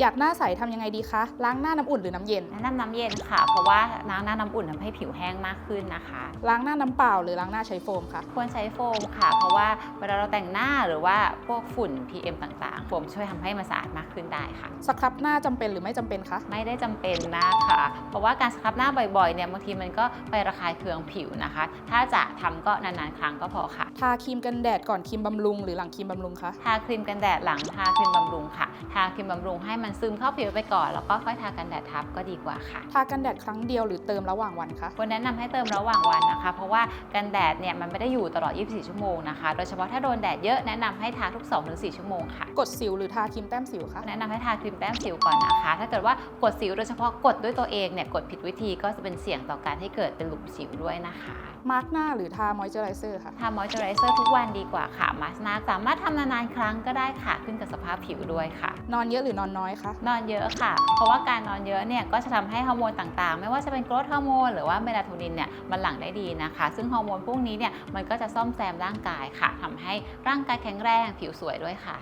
อยากหน้าใสทำยังไงดีคะ ล้างหน้าน้ำอุ่นหรือน้ำเย็น แนะนำน้ำเย็นค่ะ เพราะว่าล้างหน้าน้ำอุ่นทำให้ผิวแห้งมากขึ้นนะคะ ล้างหน้าน้ำเปล่าหรือล้างหน้าใช้โฟมคะควรใช้โฟมค่ะ เพราะว่าเวลาเราแต่งหน้าหรือว่าพวกฝุ่น PM ต่างๆ โฟมช่วยทำให้มันสะอาดมากขึ้นได้ค่ะ สครับหน้าจำเป็นหรือไม่จำเป็นคะ ไม่ได้จำเป็นนะคะ เพราะว่าการสครับหน้าบ่อยๆเนี่ยบางทีมันก็ไประคายเคืองผิวนะคะ ถ้าจะทำก็นานๆ ครั้งก็พอค่ะ ทาครีมกันแดดก่อนครีมบำรุงหรือหลังครีมบำรุงคะ ทาครีมกันแดดหลังทาครีมบำรุงค่ะ ทาครีมบำรุงให้มันซึมเข้าผิวไปก่อน แล้วก็ค่อยทากันแดดทับก็ดีกว่าค่ะ ทากันแดดครั้งเดียวหรือเติมระหว่างวันคะควรแนะนำให้เติมระหว่างวันนะคะ เพราะว่ากันแดดเนี่ยมันไม่ได้อยู่ตลอด 24 ชั่วโมงนะคะ โดยเฉพาะถ้าโดนแดดเยอะแนะนำให้ทาทุก 2-4 ชั่วโมงค่ะ กดสิวหรือทาครีมแต้มสิวคะแนะนำให้ทาครีมแต้มสิวก่อนนะคะ ถ้าเกิดว่ากดสิวโดยเฉพาะกดด้วยตัวเองเนี่ยกดผิดวิธีก็จะเป็นเสี่ยงต่อการให้เกิดเป็นหลุมสิวด้วยนะคะมาร์กหน้าหรือทามอยเจอไรเซอร์คะทามอยเจอไรเซอร์ทุกวันดีกว่าค่ะ มาสนาสามารถทำนานๆครั้งก็ได้ค่ะ ขึ้นกับสภาพผิวด้วยค่ะ นอนเยอะหรือนอนน้อยคะ นอนเยอะค่ะ เพราะว่าการนอนเยอะเนี่ยก็จะทำให้ฮอร์โมนต่างๆ ไม่ว่าจะเป็นโกรทฮอร์โมนหรือว่าเมลาโทนินเนี่ยมันหลั่งได้ดีนะคะ ซึ่งฮอร์โมนพวกนี้เนี่ยมันก็จะซ่อมแซมร่างกายค่ะทำให้ร่างกายแข็งแรงผิวสวยด้วยค่ะ